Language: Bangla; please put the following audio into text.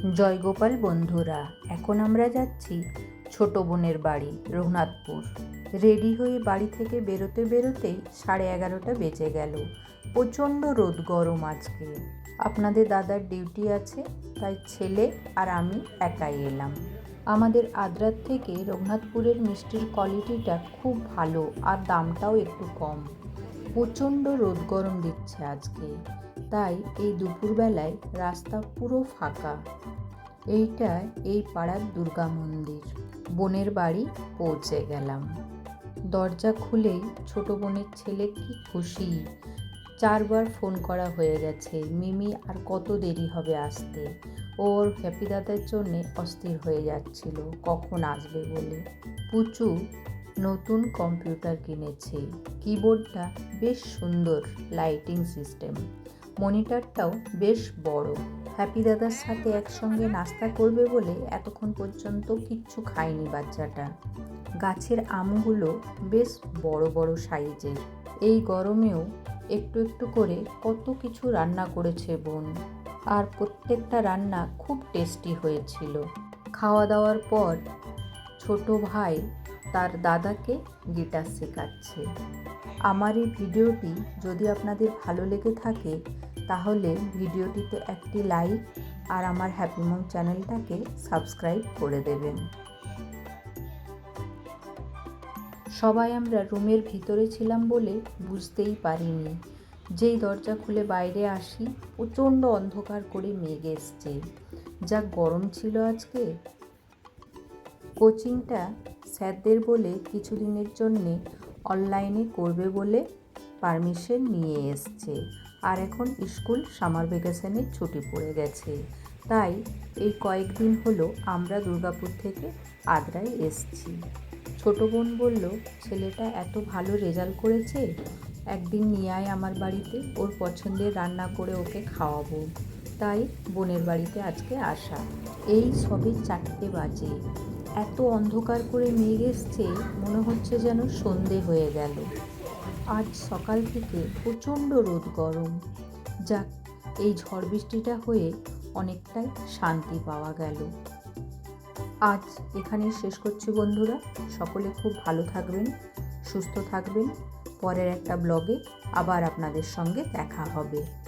জয়গোপাল বন্ধুরা, এখন আমরা যাচ্ছি ছোট বোনের বাড়ি, রঘুনাথপুর। রেডি হয়ে বাড়ি থেকে বেরোতে বেরোতেই সাড়ে এগারোটা বেজে গেল। প্রচণ্ড রোদ গরম আজকে। আপনাদের দাদার ডিউটি আছে, তাই ছেলে আর আমি একাই এলাম। আমাদের আদ্রার থেকে রঘুনাথপুরের মিষ্টির কোয়ালিটিটা খুব ভালো আর দামটাও একটু কম। প্রচণ্ড রোদ গরম দিচ্ছে আজকে। তাই এই দুপুরবেলায় রাস্তা পুরো ফাঁকা। এইটা এই পাড়ার দুর্গা মন্দির। বোনের বাড়ি পৌঁছে গেলাম। দরজা খুলেই ছোট বোনের ছেলে কি খুশি। চারবার ফোন করা হয়ে গেছে, মিমি, আর কত দেরি হবে আসতে? ওর হ্যাপি দাদার জন্যে অস্থির হয়ে যাচ্ছিল, কখন আসবে? বলে। পুচু নতুন কম্পিউটার কিনেছে। কিবোর্ডটা বেশ সুন্দর লাইটিং সিস্টেম। মনিটরটাও বেশ বড়। হ্যাপি দাদার সাথে একসঙ্গে নাস্তা করবে বলে এতক্ষণ পর্যন্ত কিচ্ছু খায়নি বাচ্চাটা। গাছের আমগুলো বেশ বড় বড় সাইজের। এই গরমেও একটু একটু করে কত কিছু রান্না করেছে বোন। আর প্রত্যেকটা রান্না খুব টেস্টি হয়েছিল। খাওয়া দাওয়ার পর ছোট ভাই তার দাদাকে গিটার শেখাচ্ছে। আমার এই ভিডিওটি যদি আপনাদের ভালো লেগে থাকে, তাহলে ভিডিওটিতে একটি লাইক আর আমার হ্যাপি মম চ্যানেলটাকে সাবস্ক্রাইব করে দেবেন। সবাই আমরা রুমের ভিতরে ছিলাম বলে বুঝতেই পারিনি। যেই দরজা খুলে বাইরে আসি, প্রচণ্ড অন্ধকার করে মেঘ এসছে। যা গরম ছিল আজকে। কোচিংটা স্যারদের বলে কিছুদিনের জন্যে অনলাইনে করবে বলে পারমিশন নিয়ে এসছে। আর এখন স্কুল সামার ভ্যাকেশনের ছুটি পড়ে গেছে। তাই এই কয়েকদিন হলো আমরা দুর্গাপুর থেকে আদ্রায় এসছি। ছোট বোন বলল, ছেলেটা এত ভালো রেজাল্ট করেছে, একদিন নিয়ে আয় আমার বাড়িতে, ওর পছন্দের রান্না করে ওকে খাওয়াবো। তাই বোনের বাড়িতে আজকে আসা। এই সবই চারটে বাজে। এত অন্ধকার করে মেঘ এসছে, মনে হচ্ছে যেন সন্ধে হয়ে গেল। আজ সকাল থেকে প্রচণ্ড রোদ গরম। যাক, এই ঝড় বৃষ্টিটা হয়ে অনেকটাই শান্তি পাওয়া গেল। আজ এখানে শেষ করছি বন্ধুরা। সকলে খুব ভালো থাকবেন, সুস্থ থাকবেন। পরের একটা ব্লগে আবার আপনাদের সঙ্গে দেখা হবে।